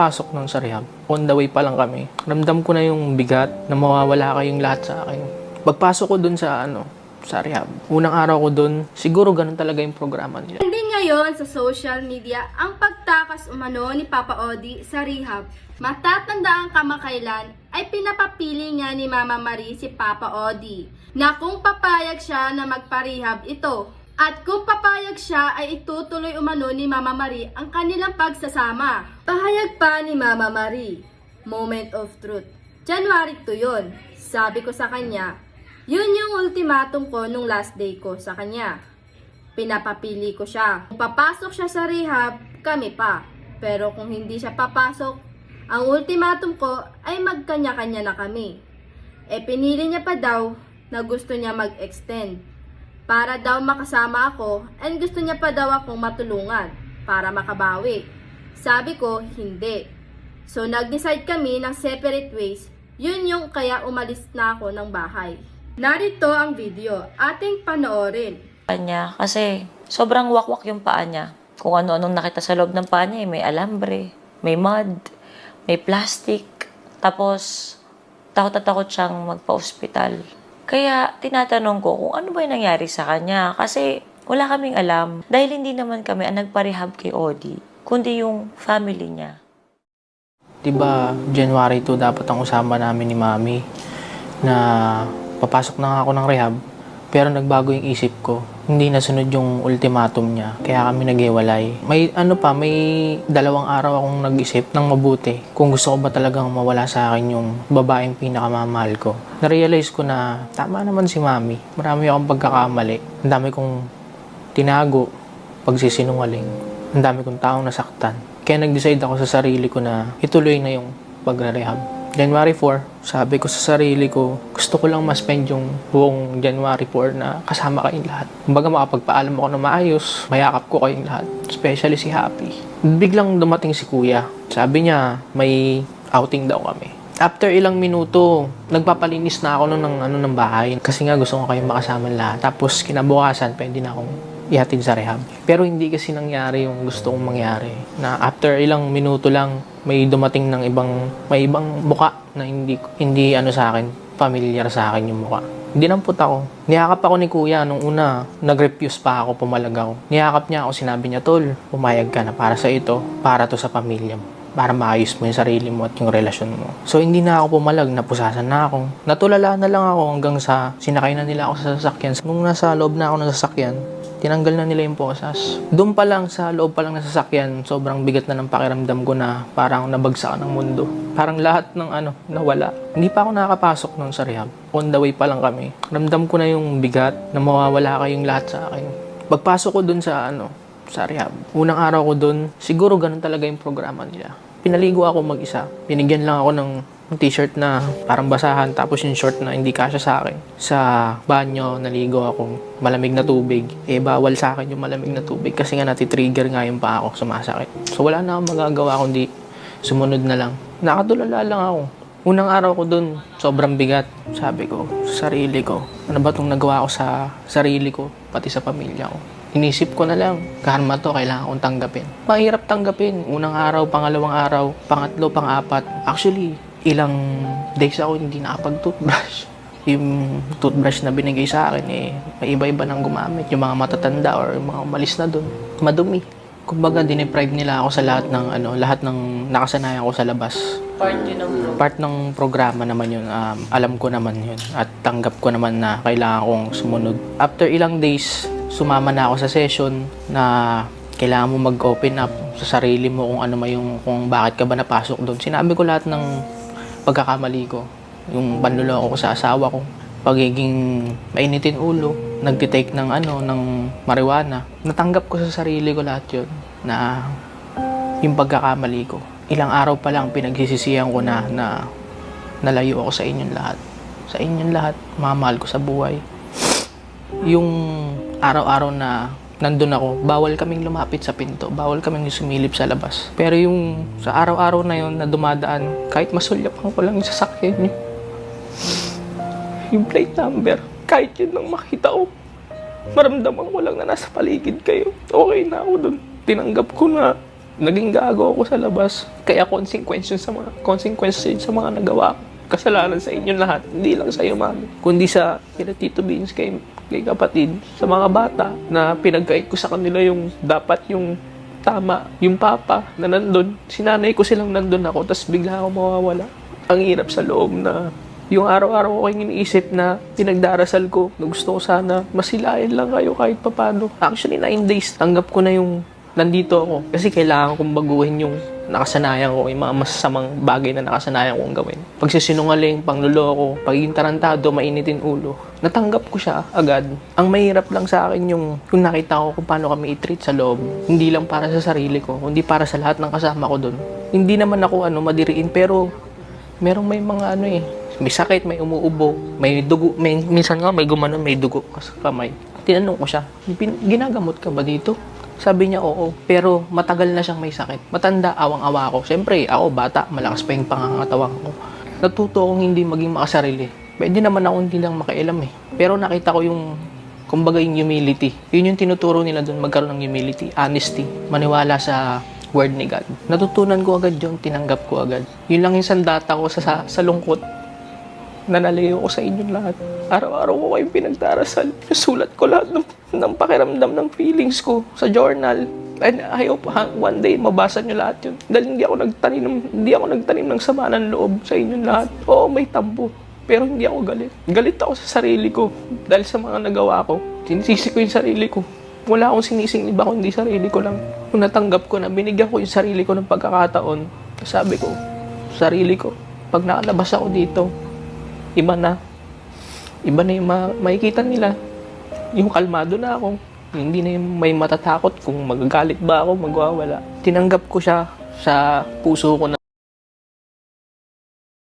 Pasok nun sa rehab. On the way pa lang kami. Ramdam ko na yung bigat na mawawala kayong lahat sa akin. Pagpasok ko dun sa ano, sa rehab. Unang araw ko dun, siguro ganun talaga yung programa nila. Hindi ngayon sa social media ang pagtakas umano ni Papa Odi sa rehab. Matatandaan kamakailan ay pinapapili niya ni Mama Marie si Papa Odi na kung papayag siya na magparehab ito. At kung papayag siya ay itutuloy umano ni Mama Marie ang kanilang pagsasama. Pahayag pa ni Mama Marie. Moment of truth. January 2 yun. Sabi ko sa kanya, yun yung ultimatum ko nung last day ko sa kanya pinapapili ko siya. Kung papasok siya sa rehab, kami pa. Pero kung hindi siya papasok, ang ultimatum ko ay magkanya-kanya na kami. E pinili niya pa daw na gusto niya mag-extend. Para daw makasama ako and gusto niya pa daw akong matulungan para makabawi. Sabi ko, hindi. So nag-decide kami ng separate ways. Yun yung kaya umalis na ako ng bahay. Narito ang video. Ating panoorin. niya kasi sobrang wakwak yung paa niya. Kung ano-anong nakita sa loob ng paa niya, eh, may alambre, may mud, may plastic. Tapos, takot na takot siyang magpa-ospital. Kaya, tinatanong ko kung ano ba yung nangyari sa kanya. Kasi, wala kaming alam. Dahil hindi naman kami ang nagparehab kay Odi, kundi yung family niya. Diba, January 2 dapat ang usama namin ni Mami na papasok na ako ng rehab pero nagbago yung isip ko. Hindi nasunod yung ultimatum niya. Kaya kami naghiwalay. May ano pa, may dalawang araw akong nag-isip ng mabuti. Kung gusto ko ba talagang mawala sa akin yung babaeng pinakamamahal ko. Narealize ko na tama naman si Mami. Marami akong pagkakamali. Ang dami kong tinago, pagsisinungaling. Ang dami kong taong nasaktan. Kaya nag-decide ako sa sarili ko na ituloy na yung pagre-rehab. January 4, sabi ko sa sarili ko, gusto ko lang ma-spend yung buong January 4 na kasama kayong lahat. Kumbaga makapagpaalam ako na maayos, mayakap ko kayong lahat. Especially si Happy. Biglang dumating si Kuya. Sabi niya, may outing daw kami. After ilang minuto, nagpapalinis na ako ng, ano, ng bahay. Kasi nga gusto ko kayong makasama lahat. Tapos kinabukasan, pwede na akong ihatid sa rehab. Pero hindi kasi nangyari yung gusto kong mangyari. Na after ilang minuto lang, may dumating ng ibang, may ibang muka na hindi, hindi ano sa akin, familiar sa akin yung muka. Dinampot ako. Niyakap ako ni kuya nung una. Nag-refuse pa ako, pumalagaw. Niyakap niya ako, sinabi niya, Tol, pumayag ka na para sa ito, para to sa pamilya mo para maayos mo yung sarili mo at yung relasyon mo. So, hindi na ako pumalag, napusasan na ako. Natulala na lang ako hanggang sa sinakay na nila ako sa sasakyan. Nung nasa loob na ako ng sasakyan, tinanggal na nila yung posas. Doon pa lang sa loob pa lang ng sasakyan, sobrang bigat na ng pakiramdam ko na parang nabagsakan ng mundo. Parang lahat ng ano, nawala. Hindi pa ako nakakapasok noon sa rehab. On the way pa lang kami. Ramdam ko na yung bigat na mawawala kayong lahat sa akin. Pagpasok ko doon sa ano, sa rehab. Unang araw ko doon, siguro ganun talaga yung programa nila. Pinaligo ako mag-isa. Binigyan lang ako ng t-shirt na parang basahan tapos yung short na hindi kasya sa akin. Sa banyo, naligo ako. Malamig na tubig. Eh, bawal sa akin yung malamig na tubig kasi nga natitrigger nga yung paa ko sumasakit. So, wala na akong magagawa kundi sumunod na lang. Nakatulala lang ako. Unang araw ko dun, sobrang bigat. Sabi ko, sa sarili ko, ano ba itong nagawa ko sa sarili ko, pati sa pamilya ko. Inisip ko na lang, karma to, kailangan kong tanggapin. Mahirap tanggapin. Unang araw, pangalawang araw, pangatlo, pang-apat. Actually, ilang days ako hindi nakapag-toothbrush. Yung toothbrush na binigay sa akin, eh, may iba-iba nang gumamit. Yung mga matatanda or yung mga umalis na dun. Madumi. Kumbaga, dineprive nila ako sa lahat ng, ano, lahat ng nakasanayan ko sa labas Part yun ng part ng programa naman yun, um, alam ko naman yun at tanggap ko naman na kailangan kong sumunod. After ilang days, sumama na ako sa session na kailangan mo mag-open up sa sarili mo kung ano may yung kung bakit ka ba napasok doon. Sinabi ko lahat ng pagkakamali ko. Yung panluloko ko sa asawa ko, pagiging mainitin ulo, nagtitake ng ano, ng marijuana. Natanggap ko sa sarili ko lahat yun na yung pagkakamali ko. Ilang araw pa lang pinagsisisihan ko na na nalayo ako sa inyong lahat. Sa inyong lahat, mamahal ko sa buhay. Yung araw-araw na nandun ako, bawal kaming lumapit sa pinto, bawal kaming sumilip sa labas. Pero yung sa araw-araw na yun na dumadaan, kahit masulyapan ko lang yung sasakyan niyo, yung plate number, kahit yun lang makita ko, maramdaman ko lang na nasa paligid kayo. Okay na ako dun. Tinanggap ko na Naging gago ako sa labas. Kaya consequence yun sa mga, consequence yun sa mga nagawa ko. Kasalanan sa inyo lahat. Hindi lang sa iyo, mami. Kundi sa kina Tito Beans, kay, kay kapatid, sa mga bata na pinagkait ko sa kanila yung dapat yung tama, yung papa na nandun. Sinanay ko silang nandun ako, tapos bigla ako mawawala. Ang hirap sa loob na yung araw-araw ko kayong iniisip na pinagdarasal ko na gusto ko sana masilayan lang kayo kahit papano. Actually, 9 days, tanggap ko na yung nandito ako. Kasi kailangan kong baguhin yung nakasanayan ko, yung mga masasamang bagay na nakasanayan kong gawin. Pagsisinungaling, pangluloko, pagiging tarantado, mainitin ulo. Natanggap ko siya agad. Ang mahirap lang sa akin yung, yung nakita ko kung paano kami i-treat sa loob. Hindi lang para sa sarili ko, kundi para sa lahat ng kasama ko doon. Hindi naman ako ano, madiriin, pero merong may mga ano eh, may sakit, may umuubo, may dugo, may, minsan nga may gumano, may dugo sa kamay. Tinanong ko siya, "Pin- ginagamot ka ba dito? Sabi niya, oo. Pero matagal na siyang may sakit. Matanda, awang-awa ako. Siyempre, ako bata, malakas pa yung pangangatawan ko. Natuto akong hindi maging makasarili. Pwede naman ako hindi lang makialam eh. Pero nakita ko yung, kumbaga yung humility. Yun yung tinuturo nila doon, magkaroon ng humility, honesty, maniwala sa word ni God. Natutunan ko agad yun, tinanggap ko agad. Yun lang yung sandata ko sa, sa, sa lungkot nanalayo ko sa inyong lahat. Araw-araw ko kayong pinagdarasal. Sulat ko lahat ng, ng pakiramdam ng feelings ko sa journal. And I hope one day mabasa nyo lahat yun. Dahil hindi ako nagtanim, hindi ako nagtanim ng sama ng loob sa inyong lahat. Oo, may tambo. Pero hindi ako galit. Galit ako sa sarili ko dahil sa mga nagawa ko. Sinisisi ko yung sarili ko. Wala akong sinising iba kundi sarili ko lang. Nung natanggap ko na binigyan ko yung sarili ko ng pagkakataon, sabi ko, sarili ko, pag nakalabas ako dito, iba na. Iba na yung ma- makikita nila. Yung kalmado na ako. Hindi na yung may matatakot kung magagalit ba ako, magwawala. Tinanggap ko siya sa puso ko na